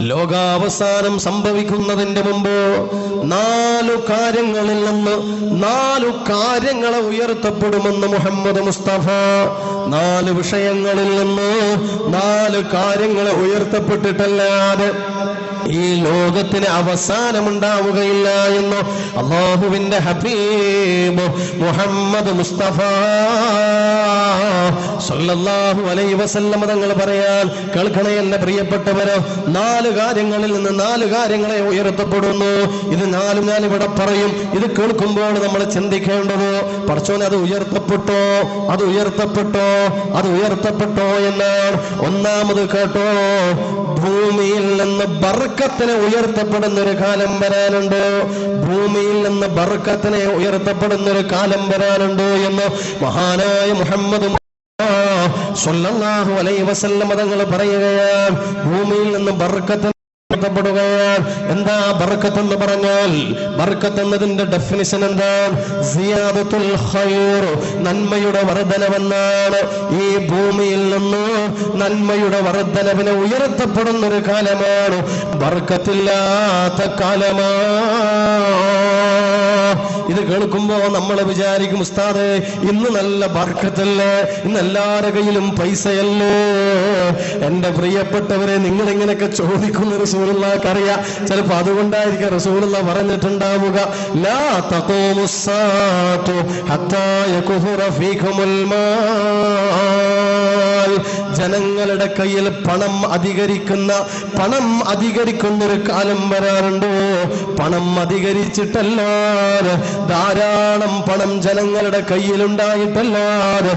ലോകാവസാനം സംഭവിക്കുന്നതിന്റെ മുമ്പ് നാലു കാര്യങ്ങളിൽ നിന്ന് നാലു കാര്യങ്ങളെ ഉയർത്തപ്പെടുമെന്ന് മുഹമ്മദ് മുസ്തഫ. നാല് വിഷയങ്ങളിൽ നിന്ന് നാല് കാര്യങ്ങളെ ഉയർത്തപ്പെട്ടിട്ടല്ലാതെ ഈ ലോകത്തിന് അവസാനമുണ്ടാവുകയില്ല എന്ന് അള്ളാഹുവിന്റെ ഹബീബ് മുഹമ്മദ് മുസ്തഫ സല്ലല്ലാഹു അലൈഹി വസല്ലം തങ്ങൾ പറയാൻ കേൾക്കണേ എന്റെ പ്രിയപ്പെട്ടവരോ നാല് കാര്യങ്ങളിൽ നിന്ന് നാല് കാര്യങ്ങളെ ഉയർത്തപ്പെടുന്നു. ഇത് നാലും ഞാൻ ഇവിടെ പറയും. ഇത് കേൾക്കുമ്പോൾ നമ്മൾ ചിന്തിക്കേണ്ടത്. പറച്ചോനെ അത് ഉയർത്തപ്പെട്ടോ? അത് ഉയർത്തപ്പെട്ടോ? അത് ഉയർത്തപ്പെട്ടോ എന്നാണ്. ഒന്നാമത് കേട്ടോ ഭൂമിയിൽ നിന്ന് ബർക്കത്തിനെ ഉയർത്തപ്പെടുന്ന ഒരു കാലം വരാനുണ്ടോ? ഭൂമിയിൽ നിന്ന് ബർക്കത്തിനെ ഉയർത്തപ്പെടുന്ന ഒരു കാലം വരാനുണ്ടോ എന്ന് മഹാനായ മുഹമ്മദ് സ്വല്ലല്ലാഹു അലൈഹി വസല്ലം തങ്ങൾ പറയുകയാണ്. ഭൂമിയിൽ നിന്ന് ബർക്കത്ത് ഉയർത്തപ്പെടുകയാണ് എന്താ ബർക്കത്ത് എന്ന് പറഞ്ഞാൽ ബർക്കത്ത് എന്നതിന്റെ ഡെഫിനിഷൻ എന്താ? സിയാദത്തുൽ നന്മയുടെ വർധനവെന്നാണ് ഈ ഭൂമിയിൽ നിന്ന് നന്മയുടെ വർധനവിനെ ഉയർത്തപ്പെടുന്ന ഒരു കാലമാണ്. ബർക്കത്തില്ലാത്ത കാലമാ. ഇത് കേൾക്കുമ്പോ നമ്മൾ വിചാരിക്കും ഉസ്താദ് ഇന്ന് നല്ല ബർക്കത്തല്ലേ? ഇന്ന് എല്ലാവരുടെ കയ്യിലും പൈസയല്ലേ? എന്റെ പ്രിയപ്പെട്ടവരെ നിങ്ങൾ ഇങ്ങനെയൊക്കെ ചോദിക്കുന്ന റസൂലുള്ളാഹ്ക്കറിയാം ചിലപ്പോ അതുകൊണ്ടായിരിക്കും റസൂലുള്ള പറഞ്ഞിട്ടുണ്ടാവുക. ലാ ഹത്താ ജനങ്ങളുടെ കയ്യിൽ പണം അധികരിക്കുന്ന പണം അധികരിക്കുന്ന ഒരു കാലം വരാറുണ്ടോ? പണം അധികരിച്ചിട്ടല്ലാതെ ധാരാളം പണം ജനങ്ങളുടെ കയ്യിലുണ്ടായിട്ടല്ലാതെ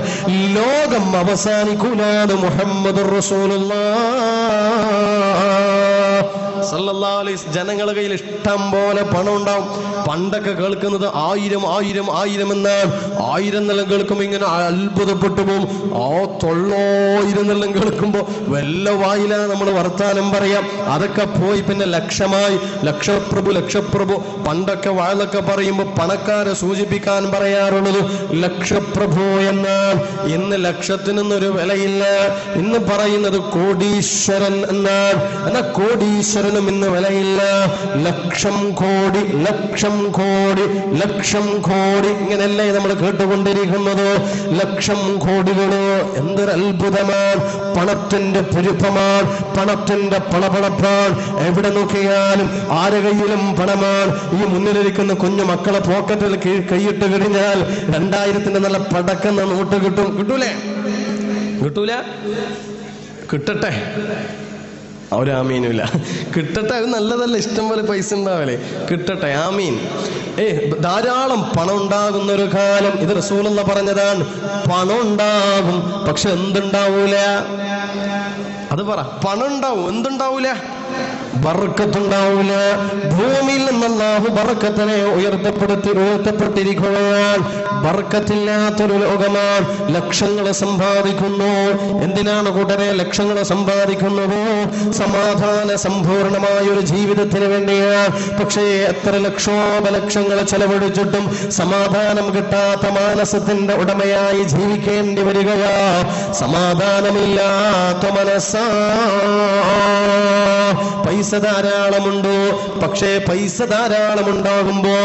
ലോകം അവസാനിക്കൂലാണ് മുഹമ്മദ് റസൂലുള്ള സല്ലല്ലാഹു അലൈഹി ജനങ്ങളുടെ കയ്യിൽ ഇഷ്ടം പോലെ പണം ഉണ്ടാവും പണ്ടൊക്കെ കേൾക്കുന്നത് ആയിരം ആയിരം ആയിരം എന്ന്. ആയിരം നിലം കേൾക്കുമ്പോൾ ഇങ്ങനെ അത്ഭുതപ്പെട്ടു പോകും ആ തൊള്ളായിരം നിലം കേൾക്കുമ്പോൾ വല്ല വായില നമ്മൾ വർത്താനം പറയാം. അതൊക്കെ പോയി പിന്നെ ലക്ഷമായി. ലക്ഷപ്രഭു ലക്ഷപ്രഭു. പണ്ടൊക്കെ വാഴന്നൊക്കെ പറയുമ്പോൾ പണക്കാരെ സൂചിപ്പിക്കാൻ പറയാറുള്ളത് ലക്ഷപ്രഭു എന്നാൽ ഇന്ന് ലക്ഷത്തിനൊന്നൊരു വിലയില്ല. ഇന്ന് പറയുന്നത് കോടീശ്വരൻ എന്നാൽ എന്നാ കോടീശ്വരനും ഇന്ന് വിലയില്ല. ലക്ഷം കോടി ലക്ഷം കോടി ലക്ഷം കോടി ഇങ്ങനെയല്ലേ നമ്മൾ കേട്ടുകൊണ്ടിരിക്കുന്നത്? ലക്ഷം കോടികളോ എന്തൊരു അത്ഭുതമാണ് പണത്തിന്റെ പുരുപ്പമാണ് പണത്തിന്റെ പണപണപ്പാണ്. എവിടെ നോക്കിയാലും ആരെ കയ്യിലും പണമാണ്. ഈ മുന്നിലിരിക്കുന്ന കുഞ്ഞു മക്കളെ പോക്കറ്റിൽ കൈയിട്ട് കഴിഞ്ഞാൽ രണ്ടായിരത്തിന്റെ നല്ല പടക്കുന്ന നോട്ട് കിട്ടും. കിട്ടൂലേ? കിട്ടൂല? കിട്ടട്ടെ? ഒരു ആമീനുമില്ല കിട്ടട്ടെ അത് നല്ലതല്ല. ഇഷ്ടം പോലെ പൈസ ഉണ്ടാവല്ലേ കിട്ടട്ടെ ആമീൻ ഏ ധാരാളം പണം ഉണ്ടാകുന്ന ഒരു കാലം. ഇത് റസൂലെന്ന് പറഞ്ഞതാണ്. പണം ഉണ്ടാകും പക്ഷെ എന്തുണ്ടാവൂല? അത് പറ പണം ഉണ്ടാവും എന്തുണ്ടാവൂല? ബർക്കത്തുണ്ടാവൂല ഭൂമിയിൽ നിന്നല്ലാഹു ബർക്കത്തിനെ ഉയർത്തപ്പെടുത്തി ഉയർത്തപ്പെട്ടിരിക്കുകയാണ്. ബർക്കത്തില്ലാത്തൊരു ലോകമാണ്. ലക്ഷങ്ങളെ സമ്പാദിക്കുന്നു. എന്തിനാണ് കൂട്ടരെ ലക്ഷങ്ങളെ സമ്പാദിക്കുന്നത്? സമാധാന സമ്പൂർണമായ ഒരു ജീവിതത്തിന് വേണ്ടിയാണ്. പക്ഷേ എത്ര ലക്ഷോപലക്ഷങ്ങൾ ചെലവഴിച്ചിട്ടും സമാധാനം കിട്ടാത്ത മാനസത്തിന്റെ ഉടമയായി ജീവിക്കേണ്ടി വരികയാ. സമാധാനമില്ലാത്ത മനസ്സാ. പൈസ ധാരാളമുണ്ട്? പക്ഷേ പൈസ ധാരാളം ഉണ്ടാകുമ്പോ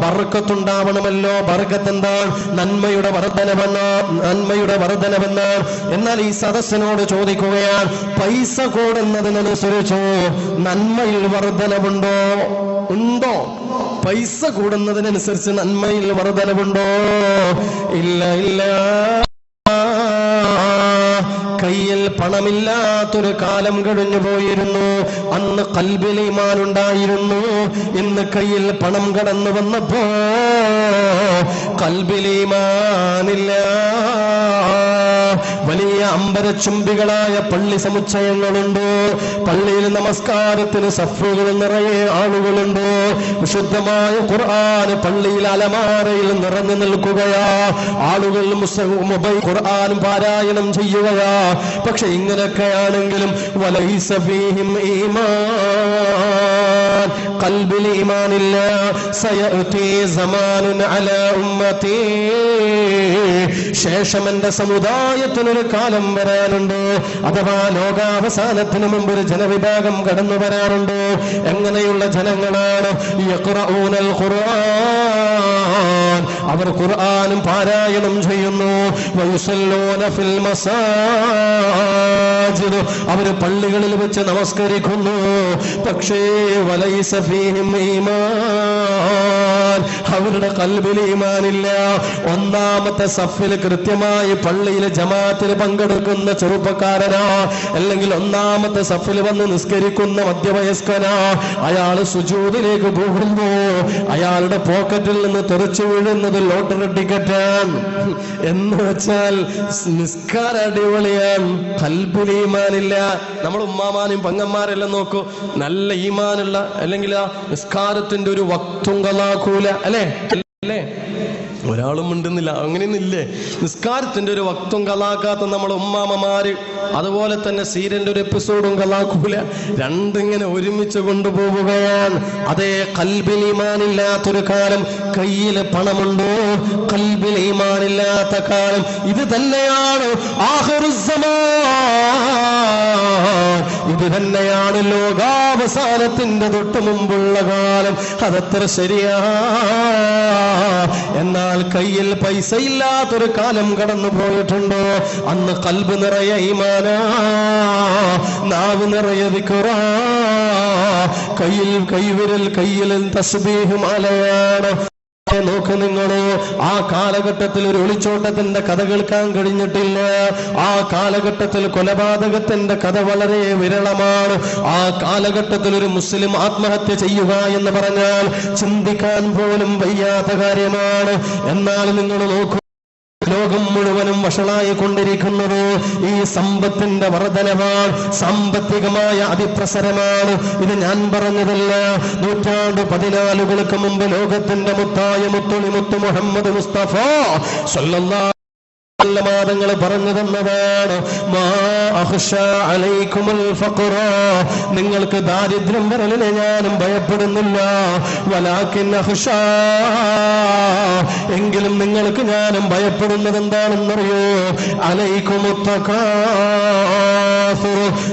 ബർക്കത്തുണ്ടാവണമല്ലോ. ബർക്കത്ത് എന്താണ് നന്മയുടെ വർധനവെന്ന നന്മയുടെ വർധനവെന്നാണ് എന്നാൽ ഈ സദസ്സിനോട് ചോദിക്കുകയാണ് പൈസ കൂടുന്നതിനനുസരിച്ചോ നന്മയിൽ വർധനവുണ്ടോ? ഉണ്ടോ? പൈസ കൂടുന്നതിനനുസരിച്ച് നന്മയിൽ വർധനവുണ്ടോ? ഇല്ല ഇല്ല. കയ്യിൽ പണമില്ലാത്തൊരു കാലം കഴിഞ്ഞു പോയിരുന്നു. അന്ന് കൽബിൽ ഈമാൻ ഉണ്ടായിരുന്നു. ഇന്ന് കയ്യിൽ പണം കടന്നു വന്നപ്പോ കൽബിൽ ഈമാനില്ല. വലിയ അമ്പരച്ചുംബികളായ പള്ളി സമുച്ചയങ്ങളുണ്ട്. പള്ളിയിൽ നമസ്കാരത്തിന് സഫുകൾ നിറയെ ആളുകളുണ്ട്. വിശുദ്ധമായ ഖുർആൻ പള്ളിയിൽ അലമാരയിൽ നിറഞ്ഞു നിൽക്കുകയാ. ആളുകൾ മുസ്ലിം മൊബൈൽ ഖുർആൻ പാരായണം ചെയ്യുകയാ. പക്ഷെ ഇങ്ങനെയൊക്കെയാണെങ്കിലും വലൈസ ഫീഹിം ഈമാൻ. കൽബിൽ ഈമാനില്ല. അലാ ഉമ്മതി ശേഷം എന്റെ സമുദായത്തിനൊരു കാലം വരാനുണ്ട്. അഥവാ ലോകാവസാനത്തിന് മുമ്പ് ഒരു ജനവിഭാഗം കടന്നു വരാറുണ്ട്. എങ്ങനെയുള്ള ജനങ്ങളാണ്? യഖ്റഊനൽ ഖുർആൻ. അവർ ഖുർആനും പാരായണം ചെയ്യുന്നു. വയുസല്ലൂന ഫിൽ മസാജിദ് അവർ പള്ളികളിൽ വെച്ച് നമസ്കരിക്കുന്നു. പക്ഷേ വലൈ സഫീഹിം ഈമാൻ. അവരുടെ കൽബിൽ ഈമാനില്ല. ഒന്നാമത്തെ സഫിൽ കൃത്യമായി പള്ളിയിലെ ജമാഅത്തിൽ പങ്കെടുക്കുന്ന ചെറുപ്പക്കാരനാ. അല്ലെങ്കിൽ ഒന്നാമത്തെ സഫിൽ വന്ന് നിസ്കരിക്കുന്ന മധ്യവയസ്കനാ. അയാൾ സുജൂതിലേക്ക് പോകുന്നു. അയാളുടെ പോക്കറ്റിൽ നിന്ന് തെറിച്ചു വീഴുന്നത് ലോട്ടറി ടിക്കറ്റ് എന്ന് വെച്ചാൽ നിസ്കാര അടിപൊളിയാണ് കൽബിൽ ഈമാനില്ല. നമ്മൾ ഉമ്മാമാനും പങ്ങന്മാരെല്ലാം നോക്കൂ നല്ല ഈമാനുള്ള അല്ലെങ്കിൽ ആ നിസ്കാരത്തിന്റെ ഒരു വക്തും കലാക്കൂല അല്ലേ? അല്ലേ? ഒരാളും ഉണ്ടെന്നില്ല അങ്ങനെയൊന്നും ഇല്ലേ നിസ്കാരത്തിന്റെ ഒരു വക്തം കലാക്കാത്ത നമ്മളെ ഉമ്മാമമാര് അതുപോലെ തന്നെ സീരിയലിന്റെ ഒരു എപ്പിസോഡും കലാക്കൂല രണ്ടിങ്ങനെ ഒരുമിച്ച് കൊണ്ടുപോവുകയാണ്. അതേ കൽബിൽ ഈമാനില്ലാത്തൊരു കാലം കയ്യിൽ പണമുണ്ടോ? കൽബിൽ ഈമാനില്ലാത്ത കാലം ഇത് തന്നെയാണ് ഇത് തന്നെയാണ് ലോകാവസാനത്തിന്റെ തൊട്ട് മുമ്പുള്ള കാലം. അതത്ര ശരിയാ. എന്നാൽ കയ്യിൽ പൈസ ഇല്ലാത്തൊരു കാലം കടന്നു പോയിട്ടുണ്ടോ? അന്ന് കൽബ് നിറയെ ഈമാന നാവ് നിറയെ വിക്കുറ കയ്യിൽ കൈവിരൽ കയ്യിൽ തസ്ബീഹും മാലയാണ് നോക്ക് നിങ്ങൾ ആ കാലഘട്ടത്തിൽ ഒരു ഒളിച്ചോട്ടത്തിന്റെ കഥ കേൾക്കാൻ കഴിഞ്ഞിട്ടില്ല. ആ കാലഘട്ടത്തിൽ കൊലപാതകത്തിന്റെ കഥ വളരെ വിരളമാണ്. ആ കാലഘട്ടത്തിൽ ഒരു മുസ്ലിം ആത്മഹത്യ ചെയ്യുക എന്ന് പറഞ്ഞാൽ ചിന്തിക്കാൻ പോലും വയ്യാത്ത കാര്യമാണ്. എന്നാൽ നിങ്ങൾ നോക്കൂ ലോകം മുഴുവനും വഷളായി കൊണ്ടിരിക്കുന്നത് ഈ സമ്പത്തിന്റെ വർധനമാണ് സാമ്പത്തികമായ അതിപ്രസരമാണ്. ഇത് ഞാൻ പറഞ്ഞതല്ല. നൂറ്റാണ്ട് പതിനാലുകൾക്ക് മുമ്പ് ലോകത്തിന്റെ മുത്തായ മുത്തുണി മുത്തു മുഹമ്മദ് മുസ്തഫ സല്ലല്ലാഹു മാതങ്ങൾ പറഞ്ഞു തന്നതാണ് നിങ്ങൾക്ക് ദാരിദ്ര്യം വരലിനെ ഞാനും ഭയപ്പെടുന്നില്ല. വലാക്കിൻ എങ്കിലും നിങ്ങൾക്ക് ഞാനും ഭയപ്പെടുന്നത് എന്താണെന്നറിയോ അലൈക്കുമുത്തകാസുർ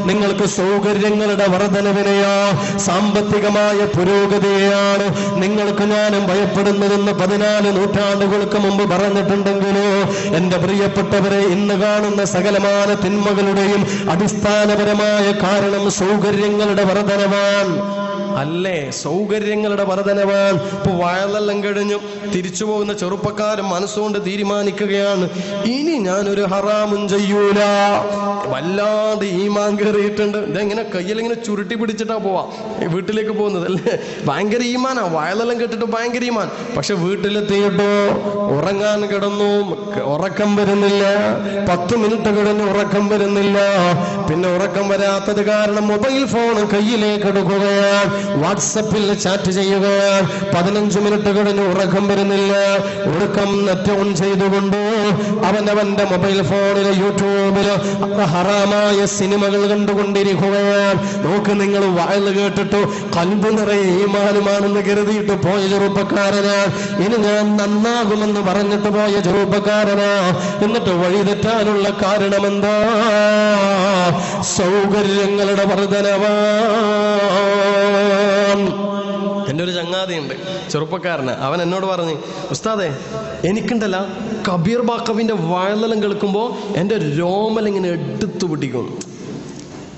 നിങ്ങൾക്ക് സൗകര്യങ്ങളുടെ വർധനവിനെയോ? സാമ്പത്തികമായ പുരോഗതിയെയാണ്. നിങ്ങൾക്ക് ഞാനും ഭയപ്പെടുന്നതെന്ന് പതിനാല് നൂറ്റാണ്ടുകൾക്ക് മുമ്പ് പറഞ്ഞിട്ടുണ്ടെങ്കിലോ? എന്റെ പ്രിയപ്പെട്ടവരെ ഇന്ന് കാണുന്ന സകലമാന തിന്മകളുടെയും അടിസ്ഥാനപരമായ കാരണം സൗകര്യങ്ങളുടെ വർധനവാൻ അല്ലേ? സൗകര്യങ്ങളുടെ വർധനവാൻ ഇപ്പൊ വയലെല്ലാം കഴിഞ്ഞു. തിരിച്ചു പോകുന്ന ചെറുപ്പക്കാരൻ മനസ്സുകൊണ്ട് തീരുമാനിക്കുകയാണ് ഇനി ഞാനൊരു ഹറാമും ചെയ്യൂല. വല്ലാതെ ഈമാൻ കയറിയിട്ടുണ്ട്. ഇതെങ്ങനെ കയ്യിലിങ്ങനെ ചുരുട്ടി പിടിച്ചിട്ടാ പോവാ. വീട്ടിലേക്ക് പോകുന്നത് അല്ലേ? ഭയങ്കര ഈമാനാ. വയലെല്ലാം കേട്ടിട്ട് ഭയങ്കര ഈമാൻ. പക്ഷെ വീട്ടിലെത്തിയിട്ടോ ഉറങ്ങാൻ കിടന്നു ഉറക്കം വരുന്നില്ല പത്ത് മിനിറ്റ് കിടന്ന് ഉറക്കം വരുന്നില്ല. പിന്നെ ഉറക്കം വരാത്തത് കാരണം മൊബൈൽ ഫോൺ കയ്യിലേക്ക് എടുക്കുക. വാട്സപ്പിൽ ചാറ്റ് ചെയ്യുക. പതിനഞ്ച് മിനിറ്റ് കഴിഞ്ഞ് ഉറക്കം വരുന്നില്ല. ഉറക്കം നെറ്റ് ചെയ്തുകൊണ്ട് അവനവന്റെ മൊബൈൽ ഫോണിൽ യൂട്യൂബിൽ ഹറാമായ സിനിമകൾ കണ്ടുകൊണ്ടിരിക്കുകയാണ് നോക്ക് നിങ്ങൾ വായൽ കേട്ടിട്ട് കൽബ് നിറയെ ഈമാനുമാണെന്ന് കരുതിയിട്ട് പോയ ചെറുപ്പക്കാരനാണ് ഇനി ഞാൻ നന്നാകുമെന്ന് പറഞ്ഞിട്ട് പോയ ചെറുപ്പക്കാരനാ. എന്നിട്ട് വഴി തെറ്റാനുള്ള കാരണമെന്താ? സൗകര്യങ്ങളുടെ വർധനവ. എന്റെ ഒരു ചങ്ങാതിയുണ്ട് ചെറുപ്പക്കാരന്. അവൻ എന്നോട് പറഞ്ഞു ഉസ്താദെ എനിക്കുണ്ടല്ല കബീർ ബാക്കവിന്റെ വയലലം കേൾക്കുമ്പോൾ എന്റെ രോമൽ ഇങ്ങനെ എടുത്തു പിടിക്കും.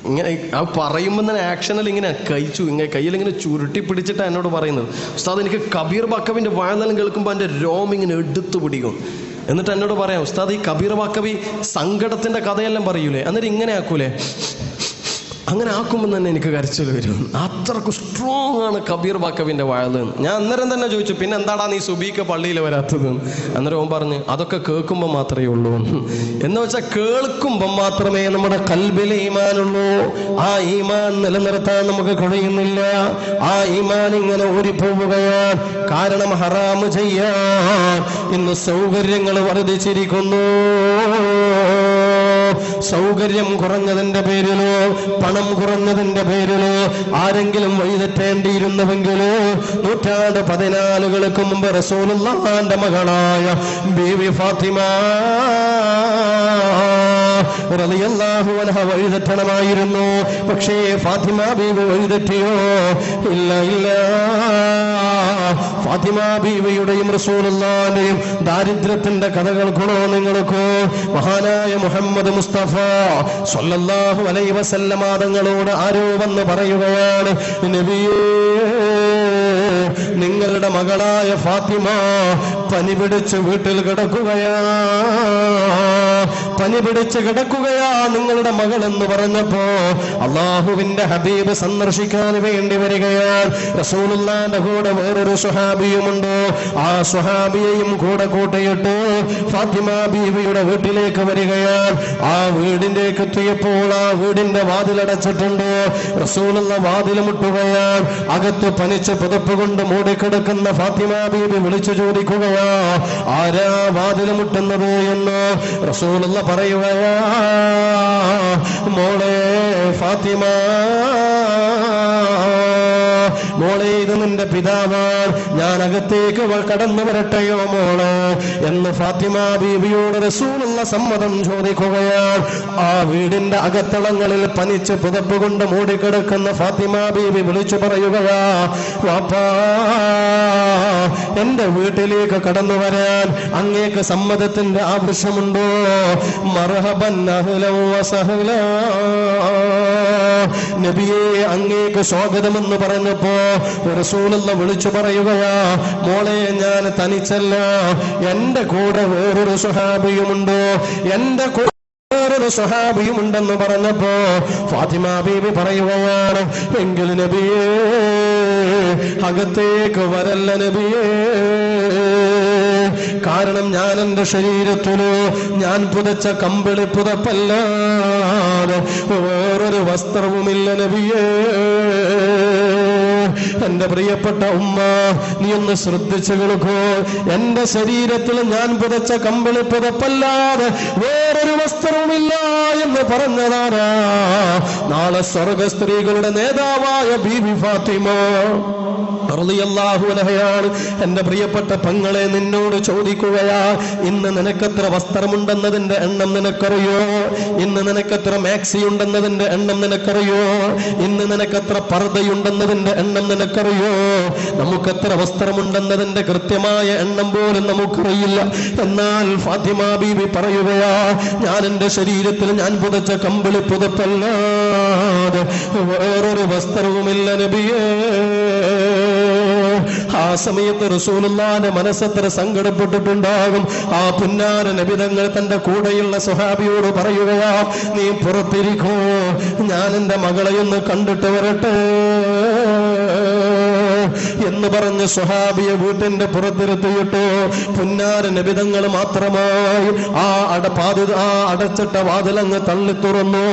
ഇങ്ങനെ ആ പറയുമ്പോൾ തന്നെ ആക്ഷനിൽ ഇങ്ങനെ കഴിച്ചു ഇങ്ങനെ കയ്യിൽ ഇങ്ങനെ ചുരുട്ടി പിടിച്ചിട്ടാണ് എന്നോട് പറയുന്നത്. ഉസ്താദ് എനിക്ക് കബീർ ബാക്കവിന്റെ വയലലം കേൾക്കുമ്പോൾ എന്റെ രോമം ഇങ്ങനെ എടുത്തു പിടിക്കും. എന്നിട്ട് എന്നോട് പറയാം ഉസ്താദ് ഈ കബീർ വാക്കവി സങ്കടത്തിന്റെ കഥയെല്ലാം പറയൂലേ? എന്നിട്ട് ഇങ്ങനെ ആക്കൂലേ? അങ്ങനെ ആക്കുമ്പോൾ തന്നെ എനിക്ക് കരച്ചിൽ വരും. അത്രയ്ക്ക് സ്ട്രോങ് ആണ് കബീർ ബാക്കവിന്റെ വയൽ. ഞാൻ അന്നേരം തന്നെ ചോദിച്ചു പിന്നെ എന്താടാ നീ സുബീക്ക് പള്ളിയിൽ വരാത്തത്? അന്നേരം ഓൻ പറഞ്ഞ് അതൊക്കെ കേൾക്കുമ്പോൾ മാത്രമേ ഉള്ളൂ. എന്ന് വെച്ചാൽ കേൾക്കുമ്പോൾ മാത്രമേ നമ്മുടെ കൽബിലെ ഈമാനുള്ളൂ. ആ ഈമാൻ നിലനിർത്താൻ നമുക്ക് കഴിയുന്നില്ല. ആ ഈമാൻ ഇങ്ങനെ ഓടിപ്പോവുകയാണ് കാരണം ഹറാമ് ചെയ്യാൻ ഇന്ന് സൗകര്യങ്ങൾ വർദ്ധിച്ചിരിക്കുന്നു. സൗകര്യം കുറഞ്ഞതിന്റെ പേരിലോ പണം കുറഞ്ഞതിന്റെ പേരിലോ ആരെങ്കിലും വഴിതെറ്റേണ്ടിയിരുന്നുവെങ്കിലോ നൂറ്റാണ്ട് പതിനാലുകൾക്ക് മുമ്പ് റസൂലുള്ളാന്റെ മകളായ ബീവി ഫാത്തിമ വഴിതെറ്റണമായിരുന്നു പക്ഷേ ഫാത്തിമ ബീവ വഴിതെറ്റിയോ ഇല്ല ഇല്ല. ഫാത്തിമ ബീവിയുടെയും റസൂലുള്ളാന്റെയും ദാരിദ്ര്യത്തിന്റെ കൊണോ നിങ്ങൾക്കോ? മഹാനായ മുഹമ്മദ് മുസ്തഫ സ്വല്ലല്ലാഹു അലൈഹി വസല്ലമ തങ്ങളോട് ആരോ വന്ന് പറയുകയാണ് നിങ്ങളുടെ മകളായ ഫാത്തിമ പനി പിടിച്ച് വീട്ടിൽ കിടക്കുകയാ. പനി പിടിച്ച് കിടക്കുകയാ നിങ്ങളുടെ മകൾ എന്ന് പറഞ്ഞപ്പോ അള്ളാഹുവിന്റെ ഹബീബ് സന്ദർശിക്കാൻ വേണ്ടി വരികയാൽ റസൂലുല്ലാന്റെ കൂടെ വേറൊരു സുഹാബിയുമുണ്ട് ആ സുഹാബിയെയും കൂടെ കൂട്ടിയിട്ട് ഫാത്തിമ ബീവിയുടെ വീട്ടിലേക്ക് വരികയാൽ ആ വീടിന്റേക്ക് എത്തിയപ്പോൾ ആ വീടിന്റെ വാതിലടച്ചിട്ടുണ്ട്. റസൂലുള്ള വാതിൽ മുട്ടുകയാൽ അകത്ത് പനിച്ച് പുതപ്പ് കൊണ്ട് മൂടിക്കിടക്കുന്ന ഫാത്തിമ ബീബി വിളിച്ചു ചോദിക്കുകയാ ആരാ വാതിൽ മുട്ടുന്നത് എന്ന് റസൂലുള്ള പറയുകയാ മോളെ ഫാത്തിമ മോളെ ഇത് പിതാവ് ഞാൻ അകത്തേക്ക് കടന്നു വരട്ടെയോ മോൾ എന്ന് ഫാത്തിമ ബീവിയോട് റസൂലുള്ള സമ്മതം ചോദിക്കുകയാണ് ആ വീടിന്റെ അകത്തളങ്ങളിൽ പനിച്ച് പുതപ്പ് കൊണ്ട് മൂടിക്കിടക്കുന്ന ഫാത്തിമ ബീവി വിളിച്ചു പറയുകയാ വാപ്പാ എന്റെ വീട്ടിലേക്ക് കടന്നു വരാൻ അങ്ങേക്ക് സമ്മതത്തിന്റെ ആവശ്യമുണ്ടോ മർഹബൻ വസഹ്ലാ. നബിയെ അങ്ങേക്ക് സ്വാഗതമെന്ന് പറഞ്ഞപ്പോ റസൂലുള്ള വിളിച്ചു പറയുകയാ മോളെ ഞാൻ തനിച്ചല്ല. എന്റെ കൂടെ വേറൊരു സുഹാബിയുമുണ്ട് എന്റെ കൂടെ വേറൊരു സ്വഹാബിയുമുണ്ടെന്ന് പറഞ്ഞപ്പോ ഫാത്തിമ ബീബി പറയുകയാണ് എങ്കിൽ നബിയേ അകത്തേക്ക് വരല്ല നബിയേ. കാരണം ഞാൻ എന്റെ ശരീരത്തിലോ ഞാൻ പുതച്ച കമ്പിളി പുതപ്പല്ലാതെ വേറൊരു വസ്ത്രവുമില്ല നബിയേ. എന്റെ പ്രിയപ്പെട്ട ഉമ്മ നീ ഒന്ന് ശ്രദ്ധിച്ചു കൊടുക്കൂ എന്റെ ശരീരത്തിൽ ഞാൻ പുതച്ച കമ്പിളി പുതപ്പല്ലാതെ വേറൊരു വസ്ത്രവുമില്ല എന്ന് പറഞ്ഞതാരാ നാളെ സ്വർഗ സ്ത്രീകളുടെ നേതാവായ ബീബി ഫാത്തിമ. അൻഹയാണ്. എന്റെ പ്രിയപ്പെട്ട പെങ്ങളെ നിന്നോട് ചോദിക്കുകയാ ഇന്ന് നിനക്കെത്ര വസ്ത്രമുണ്ടെന്നതിന്റെ എണ്ണം നിനക്കറിയോ? ഇന്ന് നിനക്കെത്ര മാക്സി ഉണ്ടെന്നതിന്റെ എണ്ണം നിനക്കറിയോ? ഇന്ന് നിനക്കെത്ര പർദ്ദയുണ്ടെന്നതിന്റെ എണ്ണം നിനക്കറിയോ? നമുക്ക് എത്ര വസ്ത്രമുണ്ടെന്നതിന്റെ കൃത്യമായ എണ്ണം പോലും നമുക്കറിയില്ല. എന്നാൽ ഫാത്തിമ ബീബി പറയുകയാ ഞാൻ എന്റെ ശരീരത്തിൽ ഞാൻ പുതച്ച കമ്പിളി പുതപ്പല്ലാതെ വേറൊരു വസ്ത്രവുമില്ല നബിയേ. ആ സമയത്ത് റസൂലുള്ളാന്റെ മനസ്സത്ര സങ്കടപ്പെട്ടിട്ടുണ്ടാകും. ആ പുന്നാര നബിതങ്ങൾ തന്റെ കൂടെയുള്ള സ്വഹാബിയോട് പറയുകയാ നീ പുറത്തിരിക്കോ ഞാൻ എന്റെ മകളെ ഒന്ന് കണ്ടിട്ട് വരട്ടെ. എന്ന് പറഞ്ഞ് സ്വഹാബിയെ വീട്ടിന്റെ പുറത്തിരുത്തിയിട്ട് പുന്നാര നിബിതങ്ങൾ മാത്രമായി ആ അട പാതി ആ അടച്ചിട്ട വാതിലങ്ങ് തള്ളി തുറന്നു.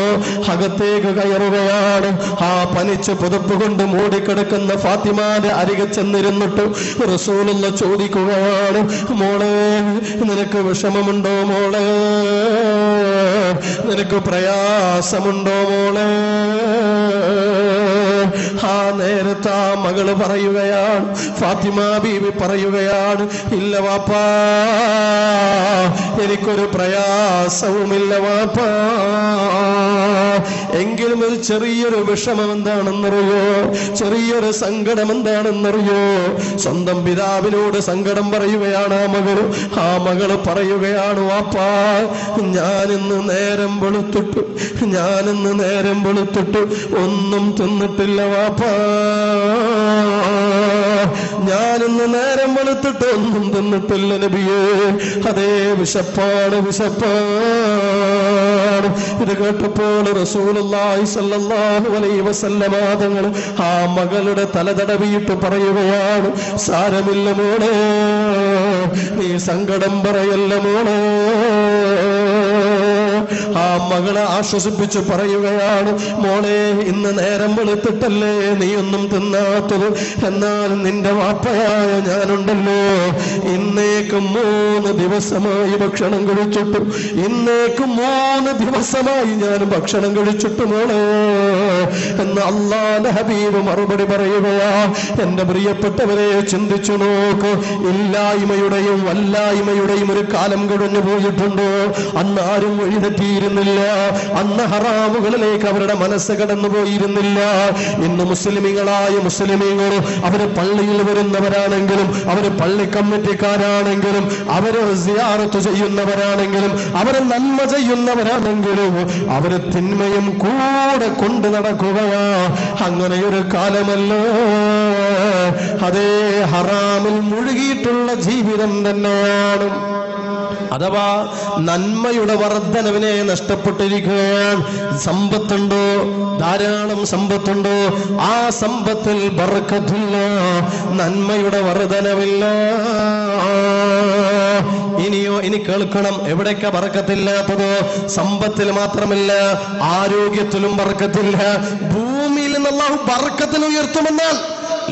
അകത്തേക്ക് കയറുകയാണ്. ആ പനിച്ച് പുതപ്പ് കൊണ്ട് മൂടിക്കിടക്കുന്ന ഫാത്തിമാന്റെ അരികെ ചെന്നിരുന്നിട്ട് റസൂലുള്ള ചോദിക്കുകയാണ് മോളെ നിനക്ക് വിഷമമുണ്ടോ മോളെ? നിനക്ക് പ്രയാസമുണ്ടോ മോളെ? ആ നേരത്ത് ആ മകൾ പറയുകയാണ്. ഫാത്തിമ ബീവി പറയുകയാണ് ഇല്ല വാപ്പാ എനിക്കൊരു പ്രയാസവുമില്ല വാപ്പാ. എങ്കിലും ഒരു ചെറിയൊരു വിഷമം എന്താണെന്നറിയോ? ചെറിയൊരു സങ്കടം എന്താണെന്നറിയോ? സ്വന്തം പിതാവിനോട് സങ്കടം പറയുകയാണ് ആ മകൾ. ആ മകൾ പറയുകയാണ് വാപ്പാ ഞാനിന്ന് നേരം വെളുത്തിട്ടു ഞാനിന്ന് നേരം വെളുത്തിട്ടു ഒന്നും തിന്നിട്ടില്ല. വാപ്പാ ഞാനിന്ന് നേരം വെളുത്തിട്ട് ഒന്നും തിന്നിട്ടില്ല നബിയേ. അതേ വിശപ്പാണ് വിശപ്പാണ്. ഇത് കേട്ടപ്പോൾ റസൂലുള്ളാഹി സ്വല്ലല്ലാഹു അലൈഹി വസല്ലമ തങ്ങൾ ആ മകളുടെ തലതടവിയിട്ട് പറയുകയാണ് സാരമില്ല മോളെ നീ സങ്കടം പറയല്ല മോളെ. ആ മകളെ ആശ്വസിപ്പിച്ച് പറയുകയാണ് മോളെ ഇന്ന് നേരം വെളുത്തിട്ടല്ലേ നീയൊന്നും തിന്നാത്തത്. എന്നാൽ നിന്റെ വാപ്പയായ ഞാനുണ്ടല്ലോ. ഇന്നേക്കും മൂന്ന് ദിവസമായി ഭക്ഷണം കഴിച്ചിട്ടും ഇന്നേക്കും മൂന്ന് ദിവസമായി ഞാൻ ഭക്ഷണം കഴിച്ചിട്ടു മോളെ. എന്ന് അള്ളാന്റെ ഹബീബ് മറുപടി പറയുകയാ എന്റെ പ്രിയപ്പെട്ടവരെ ചിന്തിച്ചു നോക്ക്. ഇല്ലായ്മയുടെയും വല്ലായ്മയുടെയും ഒരു കാലം കഴിഞ്ഞു പോയിട്ടുണ്ടോ? അന്നാരും ആരും വഴിതെറ്റിയിരുന്നില്ല അന്ന് ഹറാമുകളിലേക്ക് അവരുടെ മനസ്സ് കടന്നു പോയിരുന്നില്ല ഇന്ന് മുസ്ലിമികളായ മുസ്ലിമീങ്ങൾ അവർ പള്ളിയിൽ വരുന്നവരാണെങ്കിലും അവർ പള്ളി കമ്മിറ്റിക്കാരാണെങ്കിലും അവർ സിയാറത്ത് ചെയ്യുന്നവരാണെങ്കിലും അവർ നന്മ ചെയ്യുന്നവരാണെങ്കിലും അവർ തിന്മയും കൂടെ കൊണ്ടു നടക്കുകയാ. അങ്ങനെ ഒരു കാലമല്ലോ. അതേ ഹറാമിൽ മുഴുകിയിട്ടുള്ള ജീവിതം തന്നെയാണ്. അഥവാ നന്മയുടെ വർധനവിനെ നഷ്ടപ്പെട്ടിരിക്കുകയാണ്. സമ്പത്തുണ്ടോ? ധാരാളം സമ്പത്തുണ്ടോ? ആ സമ്പത്തിൽ ബർക്കത്തില്ല നന്മയുടെ വർധനവില്ല ഇനിയോ ഇനി കേൾക്കണം. എവിടെയൊക്കെ വറക്കത്തില്ലാത്തതോ സമ്പത്തിൽ മാത്രമല്ല ആരോഗ്യത്തിലും വറക്കത്തില്ല ഭൂമിയിൽ നിന്നുള്ള ബർക്കത്തിന് ഉയർത്തുമെന്നാൽ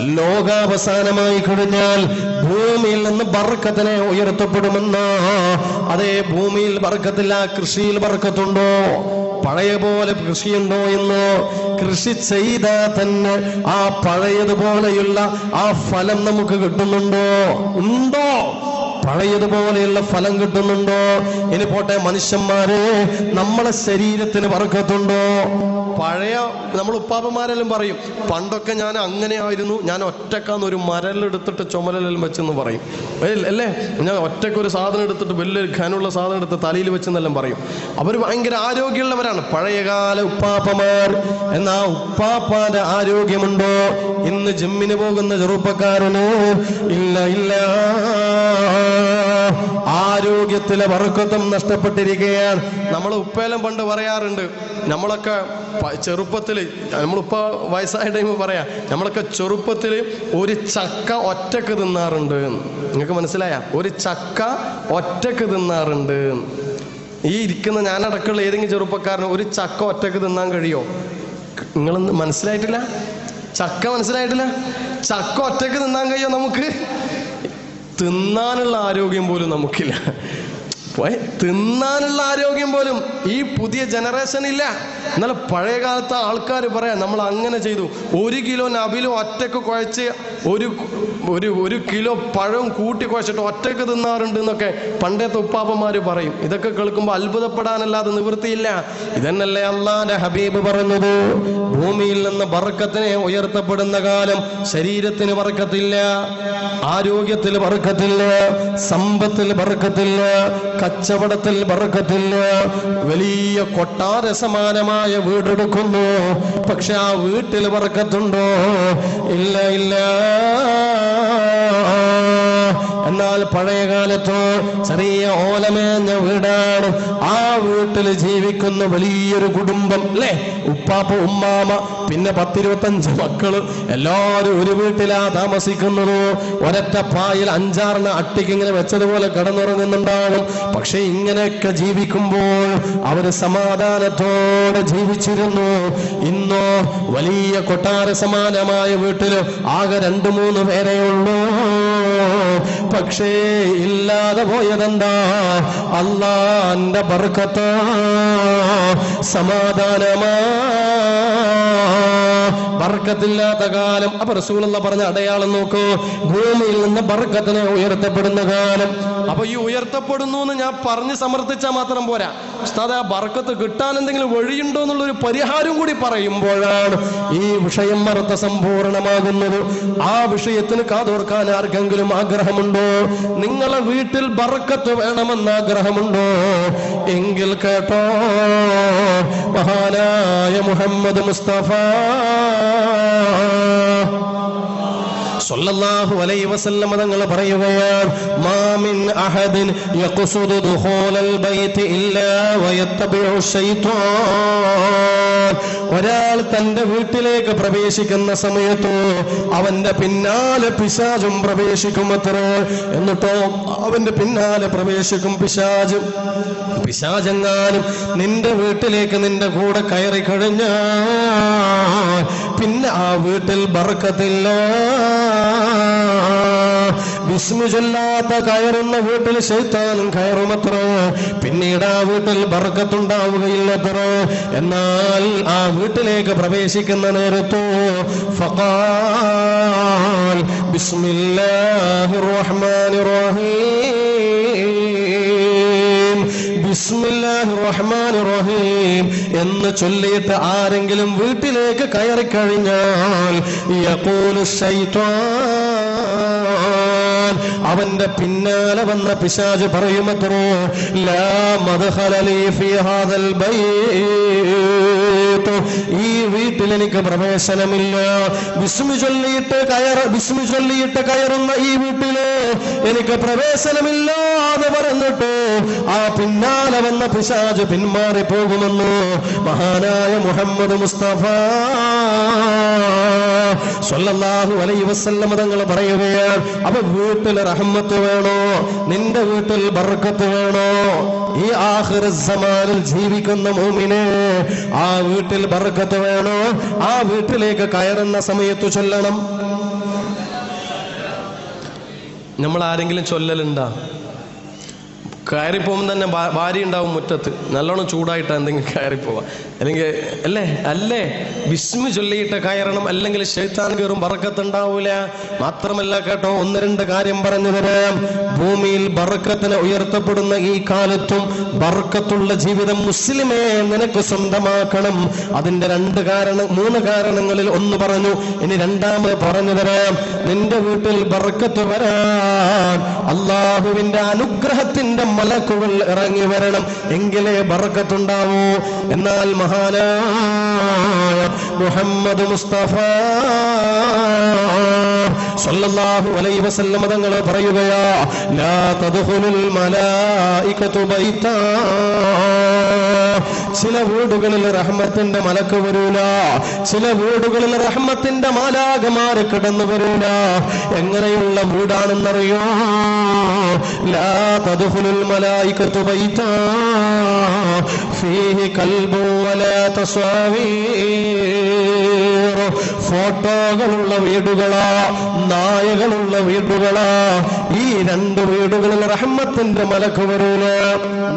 ലോകാവസാനമായി കഴിഞ്ഞാൽ ഭൂമിയിൽ നിന്ന് ബർക്കത്തിനെ ഉയർത്തപ്പെടുമെന്ന്. അതേ ഭൂമിയിൽ ബർക്കത്തില്ല കൃഷിയിൽ ബർക്കത്തുണ്ടോ? പഴയ പോലെ കൃഷിയുണ്ടോ എന്ന് കൃഷി ചെയ്താൽ തന്നെ ആ പഴയതുപോലെയുള്ള ആ ഫലം നമുക്ക് കിട്ടുന്നുണ്ടോ? ഉണ്ടോ? പഴയതുപോലെയുള്ള ഫലം കിട്ടുന്നുണ്ടോ? ഇനി പോട്ടെ മനുഷ്യന്മാരെ നമ്മളെ ശരീരത്തിന് വർക്കത്തുണ്ടോ പഴയ നമ്മൾ ഉപ്പാപ്പന്മാരെല്ലാം പറയും പണ്ടൊക്കെ ഞാൻ അങ്ങനെ ആയിരുന്നു ഞാൻ ഒറ്റക്കാന്ന് ഒരു മരലെടുത്തിട്ട് ചുമലെല്ലാം വെച്ചെന്ന് പറയും. അല്ലേ? ഞാൻ ഒറ്റയ്ക്ക് ഒരു സാധനം എടുത്തിട്ട് വലിയൊരു ഖനുള്ള സാധനം എടുത്ത് തലയിൽ വെച്ചെന്നെല്ലാം പറയും. അവർ ഭയങ്കര ആരോഗ്യമുള്ളവരാണ്. പഴയകാല ഉപ്പാപ്പമാർ എന്നാ ഉപ്പാപ്പാന്റെ ആരോഗ്യമുണ്ടോ? ഇന്ന് ജിമ്മിന് പോകുന്ന ചെറുപ്പക്കാരനോ ഇല്ല ഇല്ല. ആരോഗ്യത്തിലെ വർക്കത്വം നഷ്ടപ്പെട്ടിരിക്കുകയാണ്. നമ്മൾ ഉപ്പേലം പണ്ട് പറയാറുണ്ട് നമ്മളൊക്കെ പ- നമ്മളിപ്പോൾ വയസ്സായ ടൈം പറയാം നമ്മളൊക്കെ ചെറുപ്പത്തിൽ ഒരു ചക്ക ഒറ്റയ്ക്ക് തിന്നാറുണ്ട്. നിങ്ങൾക്ക് മനസ്സിലായ? ഒരു ചക്ക ഒറ്റയ്ക്ക് തിന്നാറുണ്ട്. ഈ ഇരിക്കുന്ന ഞാനടക്കമുള്ള ഏതെങ്കിലും ചെറുപ്പക്കാരന് ഒരു ചക്ക ഒറ്റയ്ക്ക് തിന്നാൻ കഴിയോ? നിങ്ങളൊന്ന് മനസ്സിലായിട്ടില്ല? ചക്ക മനസ്സിലായിട്ടില്ല? ചക്ക ഒറ്റയ്ക്ക് തിന്നാൻ കഴിയോ നമുക്ക്? തിന്നാനുള്ള ആരോഗ്യം പോലും നമുക്കില്ല. തിന്നാനുള്ള ആരോഗ്യം പോലും ഈ പുതിയ ജനറേഷൻ ഇല്ല. എന്നാൽ പഴയ കാലത്തെ ആൾക്കാർ പറയാം നമ്മൾ അങ്ങനെ ചെയ്തു. ഒരു കിലോ നബിലും ഒറ്റയ്ക്ക് കുഴച്ച് ഒരു ഒരു ഒരു കിലോ പഴവും കൂട്ടി കുഴച്ചിട്ട് ഒറ്റയ്ക്ക് തിന്നാറുണ്ട് എന്നൊക്കെ പണ്ടത്തെ ഉപ്പാപ്പന്മാര് പറയും. ഇതൊക്കെ കേൾക്കുമ്പോൾ അത്ഭുതപ്പെടാനല്ലാതെ നിവൃത്തിയില്ല. ഇതന്നല്ലേ അള്ളാന്റെ ഹബീബ് പറഞ്ഞത്? ഭൂമിയിൽ നിന്ന് ബർക്കത്തിനെ ഉയർത്തപ്പെടുന്ന കാലം ശരീരത്തിന് വറക്കത്തില്ല ആരോഗ്യത്തിൽ വറക്കത്തില്ല സമ്പത്തിൽ ബർക്കത്തില്ല കച്ചവടത്തിൽ ബർക്കത്തില്ല വലിയ കൊട്ടാര സമാനമായ വീടെടുക്കുന്നു. പക്ഷെ ആ വീട്ടിൽ ബർക്കത്തുണ്ടോ? ഇല്ല ഇല്ല. എന്നാൽ പഴയ കാലത്തോ ചെറിയ ഓലമേഞ്ഞ വീടാണ് ആ വീട്ടിൽ ജീവിക്കുന്ന വലിയൊരു കുടുംബം അല്ലേ? ഉപ്പാപ്പ ഉമ്മാമ പിന്നെ പത്തിരുപത്തഞ്ച് മക്കൾ. എല്ലാവരും ഒരു വീട്ടിലാ താമസിക്കുന്നത്. ഒരൊറ്റ പായിൽ അഞ്ചാറിന് അട്ടിക്ക് ഇങ്ങനെ വെച്ചതുപോലെ കിടന്നുറങ്ങുന്നുണ്ടാകും. പക്ഷെ ഇങ്ങനെയൊക്കെ ജീവിക്കുമ്പോൾ അവർ സമാധാനത്തോടെ ജീവിച്ചിരുന്നു. ഇന്നോ വലിയ കൊട്ടാര സമാനമായ വീട്ടിൽ ആകെ രണ്ടു മൂന്ന് പേരേ ഉള്ളൂ. പക്ഷേ ഇല്ലാതെ പോയതെന്താ? അള്ളാന്റെ ബർക്കത്ത സമാധാനമാ. ബർക്കത്തില്ലാത്ത കാലം. അപ്പൊ റസൂലുള്ള പറഞ്ഞ അടയാളം നോക്കൂ. ഭൂമിയിൽ നിന്ന് ബർക്കത്തിനെ ഉയർത്തപ്പെടുന്ന കാലം. അപ്പൊ ഈ ഉയർത്തപ്പെടുന്നു എന്ന് ഞാൻ പറഞ്ഞ് സമർത്ഥിച്ചാൽ മാത്രം പോരാ. ഉസ്താദ് ആ ബർക്കത്ത് കിട്ടാൻ എന്തെങ്കിലും വഴിയുണ്ടോ എന്നുള്ള ഒരു പരിഹാരം കൂടി പറയുമ്പോഴാണ് ഈ വിഷയം അർത്ഥ സമ്പൂർണമാകുന്നത് ആ വിഷയത്തിന് കാതോർക്കാൻ ആർക്കെങ്കിലും ആഗ്രഹമുണ്ടോ? നിങ്ങളെ വീട്ടിൽ ബർക്കത്ത് വേണമെന്ന് ആഗ്രഹമുണ്ടോ? എങ്കിൽ കേട്ടോ. മഹാനായ മുഹമ്മദ് മുസ്തഫ الله സല്ലല്ലാഹു അലൈഹി വസല്ലം തങ്ങൾ പറയുകയാണ് മാമിൻ അഹദിൻ യഖ്സുദു ദുഖൂലൽ ബൈത്തി ഇല്ലാ വയത്തബിഉ ശൈത്വാൻ ഒരാൾ തന്റെ വീട്ടിലേക്ക് പ്രവേശിക്കുന്ന സമയത്തോ അവന്റെ പിന്നാലെ പിശാചും പ്രവേശിക്കുമത്രേ. എന്നിട്ടോ അവന്റെ പിന്നാലെ പ്രവേശിക്കും പിശാചും. പിശാചെങ്ങാനും നിന്റെ വീട്ടിലേക്ക് നിന്റെ കൂടെ കയറി കഴിഞ്ഞാൽ പിന്നെ ആ വീട്ടിൽ ബർക്കത്തില്ല വിസ്മു ചൊല്ലാത്ത കയറുന്ന വീട്ടിൽ ശൈത്താനും കയറുമത്ര പിന്നീട് ആ വീട്ടിൽ ബർക്കത്തുണ്ടാവുകയില്ലത്ര എന്നാൽ ആ വീട്ടിലേക്ക് പ്രവേശിക്കുന്ന നേരത്തോ ഫിസ്മില്ല ബിസ്മില്ലാഹിർ റഹീം. റഹീം എന്ന് ചൊല്ലിയിട്ട് ആരെങ്കിലും വീട്ടിലേക്ക് കയറി കഴിഞ്ഞാൽ അവന്റെ പിന്നാലെ വന്ന പിശാജ് പറയുമത്രോ ലാ ഫീ ഹാദൽ ഈ വീട്ടിൽ എനിക്ക് പ്രവേശനമില്ല. വിസ്മി ചൊല്ലിയിട്ട് കയറ വിസ്മി ചൊല്ലിയിട്ട് കയറുന്ന ഈ വീട്ടിൽ എനിക്ക് പ്രവേശനമില്ല എന്ന് പറഞ്ഞിട്ട് ആ പിന്നാലെ വന്ന പിശാജ് പിന്മാറി പോകുമെന്ന് മഹാനായ മുഹമ്മദ് മുസ്തഫ സ്വല്ലല്ലാഹു അലൈഹി വസല്ലമ തങ്ങൾ പറയുകയാണ് അപ്പൊ വീട്ടിൽ റഹ്മത്ത് വേണോ? നിന്റെ വീട്ടിൽ ബർക്കത്ത് വേണോ? ഈ ആഖിറ സമാനിൽ ജീവിക്കുന്ന മൂമിനെ ആ വീട്ടിൽ ബർക്കത്ത് വേണോ? ആ വീട്ടിലേക്ക് കയറുന്ന സമയത്ത് ചൊല്ലണം. നമ്മൾ ആരെങ്കിലും ചൊല്ലലുണ്ടാ? കയറിപ്പോകുമ്പോൾ തന്നെ ഭാര്യ ഉണ്ടാവും മുറ്റത്ത്. നല്ലോണം ചൂടായിട്ട് എന്തെങ്കിലും കയറിപ്പോവാ. അല്ലെങ്കിൽ അല്ലേ? അല്ലേ? വിസ്മു ചൊല്ലിയിട്ട് കയറണം. അല്ലെങ്കിൽ ശൈത്താൻ കയറും. ബറക്കത്തുണ്ടാവൂല. മാത്രമല്ല കേട്ടോ ഒന്ന് രണ്ട് കാര്യം പറഞ്ഞു തരാം. ഭൂമിയിൽ ബറക്കത്തിന് ഉയർത്തപ്പെടുന്ന ഈ കാലത്തും ബറക്കത്തുള്ള ജീവിതം മുസ്ലിമേ നിനക്ക് സ്വന്തമാക്കണം. അതിന്റെ രണ്ട് കാരണം മൂന്ന് കാരണങ്ങളിൽ ഒന്ന് പറഞ്ഞു. ഇനി രണ്ടാമത് പറഞ്ഞു തരാം. നിന്റെ വീട്ടിൽ ബറക്കത്ത് വരാൻ അള്ളാഹുവിന്റെ അനുഗ്രഹത്തിന്റെ മലക്കുകൾ ഇറങ്ങി വരണം. എങ്കിലേ ബറക്കത്തുണ്ടാവൂ. എന്നാൽ മഹാനായ മുഹമ്മദ് മുസ്തഫ സല്ലല്ലാഹു അലൈഹി വസല്ലം തങ്ങൾ പറയുകയാ ലാ തദ്ഖുലുൽ മലായികതു ബൈത്താ. ചില വീടുകളിൽ റഹ്മത്തിന്റെ മലക്ക് വരൂല. ചില വീടുകളിൽ റഹ്മത്തിന്റെ മാലാകമാര് കിടന്നു വരൂല. എങ്ങനെയുള്ള വീടാണെന്നറിയോ? ലാ തദ്ഖുലുൽ മലായികതു ബൈത ഫീഹി കൽബു വലാ ഫോട്ടോകളുള്ള വീടുകളാ നായകളുള്ള വീടുകളാ. ഈ രണ്ട് വീടുകളിൽ റഹ്മത്തിന്റെ മലക്ക് വരൂല.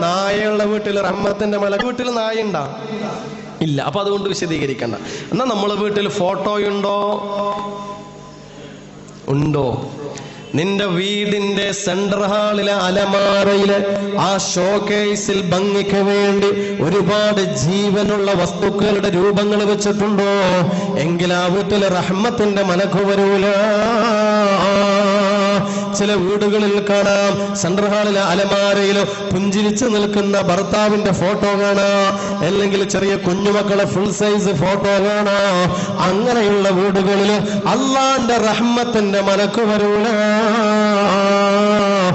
നായയുള്ള വീട്ടിൽ റഹ്മത്തിന്റെ മലക്ക് വീട്ടിൽ നായ ഉണ്ടാ ഇല്ല അപ്പൊ അതുകൊണ്ട് വിശദീകരിക്കണ്ട. എന്നാ നമ്മളെ വീട്ടിൽ ഫോട്ടോയുണ്ടോ? ഉണ്ടോ? നിന്റെ വീടിന്റെ സെൻട്രൽ ഹാളിലെ അലമാറയിൽ ആ ഷോക്കേസിൽ ഭംഗിക്ക് വേണ്ടി ഒരുപാട് ജീവനുള്ള വസ്തുക്കളുടെ രൂപങ്ങൾ വെച്ചിട്ടുണ്ടോ? എങ്കിൽ ആ വീട്ടിൽ റഹ്മത്തിന്റെ വരൂല ചില വീടുകളിൽ കാണാം. സെൻട്രൽ ഹാളിലെ അലമാരയിലോ പുഞ്ചിരിച്ചു നിൽക്കുന്ന ഭർത്താവിന്റെ ഫോട്ടോ കാണാം. അല്ലെങ്കിൽ ചെറിയ കുഞ്ഞുമക്കളെ ഫുൾ സൈസ് ഫോട്ടോ കാണാം. അങ്ങനെയുള്ള വീടുകളിൽ അള്ളാന്റെ റഹ്മത്തിന്റെ മലക്ക്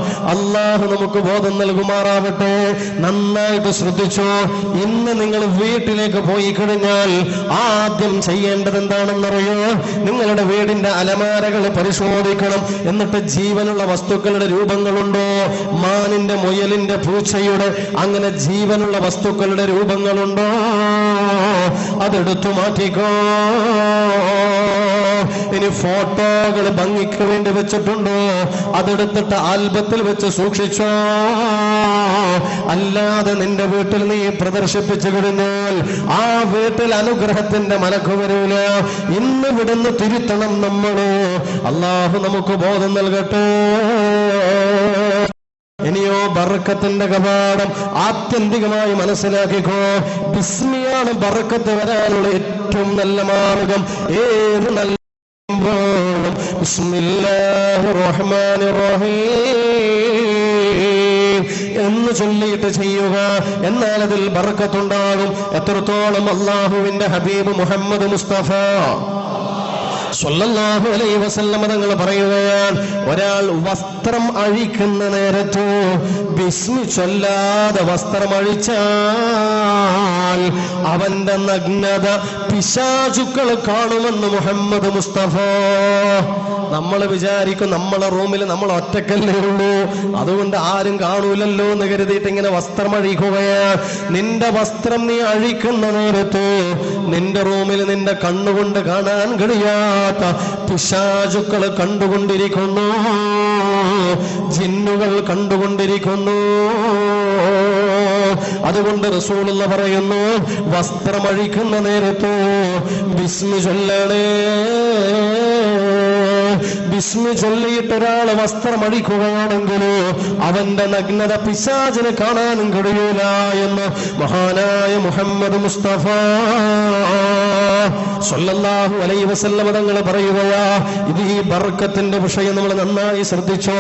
അള്ളാഹു നമുക്ക് ബോധം നൽകുമാറാകട്ടെ. നന്നായിട്ട് ശ്രദ്ധിച്ചോ. ഇന്ന് നിങ്ങൾ വീട്ടിലേക്ക് പോയി കഴിഞ്ഞാൽ ആദ്യം ചെയ്യേണ്ടത് എന്താണെന്നറിയോ നിങ്ങളുടെ വീടിന്റെ അലമാരകൾ പരിശോധിക്കണം. എന്നിട്ട് ജീവനുള്ള വസ്തുക്കളുടെ രൂപങ്ങളുണ്ടോ? മാനിന്റെ മുയലിന്റെ പൂച്ചയുടെ അങ്ങനെ ജീവനുള്ള വസ്തുക്കളുടെ രൂപങ്ങളുണ്ടോ? അതെടുത്തു മാറ്റിക്കോ. ഇനി ഫോട്ടോകൾ ഭംഗിക്ക് വേണ്ടി വെച്ചിട്ടുണ്ടോ? അതെടുത്തിട്ട് ആൽബത്തിൽ വെച്ച് സൂക്ഷിച്ചോ. അല്ലാതെ നിന്റെ വീട്ടിൽ നീ പ്രദർശിപ്പിച്ചു കഴിഞ്ഞാൽ ആ വീട്ടിൽ അനുഗ്രഹത്തിന്റെ മലക്ക് വരൂല. ഇന്ന് വിടുന്ന് തിരുത്തണം നമ്മൾ അള്ളാഹു നമുക്ക് ബോധം നൽകട്ടെ. ഇനിയോ ബറക്കത്തിന്റെ കപാടം ആത്യന്തികമായി മനസ്സിലാക്കിക്കോ. ബിസ്മിയാണ് ബറക്കത്ത് വരാനുള്ള ഏറ്റവും നല്ല മാർഗം. ഏത് നല്ല സംഭവം. الله الرحمن الرحيم എന്ന് ചൊല്ലിയിട്ട് ചെയ്യുക എന്നാൽ അതിൽ ബർക്കത്തുണ്ടാകും എത്രത്തോളം അള്ളാഹുവിന്റെ ഹബീബ് മുഹമ്മദ് മുസ്തഫ അലൈഹി വസല്ലമ തങ്ങൾ പറയുകയാണ് ഒരാൾ വസ്ത്രം അഴിക്കുന്ന നേരത്തോ ബിസ്മി ചൊല്ലാതെ വസ്ത്രം അഴിച്ചാൽ അവന്റെ നഗ്നത പിശാചുക്കൾ കാണുമെന്ന് മുഹമ്മദ് മുസ്തഫ. നമ്മൾ വിചാരിക്കും നമ്മളെ റൂമിൽ നമ്മൾ ഒറ്റക്കല്ലേ ഉള്ളൂ. അതുകൊണ്ട് ആരും കാണൂലല്ലോ എന്ന് കരുതിയിട്ട് ഇങ്ങനെ വസ്ത്രം അഴിക്കുകയാണ്. നിന്റെ വസ്ത്രം നീ അഴിക്കുന്ന നേരത്ത് നിന്റെ റൂമിൽ നിന്റെ കണ്ണുകൊണ്ട് കാണാൻ കഴിയാത്ത പിശാചുക്കൾ കണ്ടുകൊണ്ടിരിക്കുന്നു. ജിന്നുകൾ കണ്ടുകൊണ്ടിരിക്കുന്നു. അതുകൊണ്ട് റസൂലുള്ള പറയുന്നു വസ്ത്രമഴിക്കുന്ന നേരത്തോ ബിസ്മി ചൊല്ലണേ. ബിസ്മി ചൊല്ലിയിട്ട് ഒരാൾ വസ്ത്രം അഴിക്കുകയാണെങ്കിൽ അവന്റെ നഗ്നത പിശാചിന് കാണാനും കഴിയൂല എന്ന് മഹാനായ മുഹമ്മദ് മുസ്തഫ സല്ലല്ലാഹു അലൈഹി വസല്ലമ തങ്ങൾ പറയുകയാ ഇത് ഈ ബർക്കത്തിന്റെ വിഷയം നമ്മൾ നന്നായി ശ്രദ്ധിച്ചോ.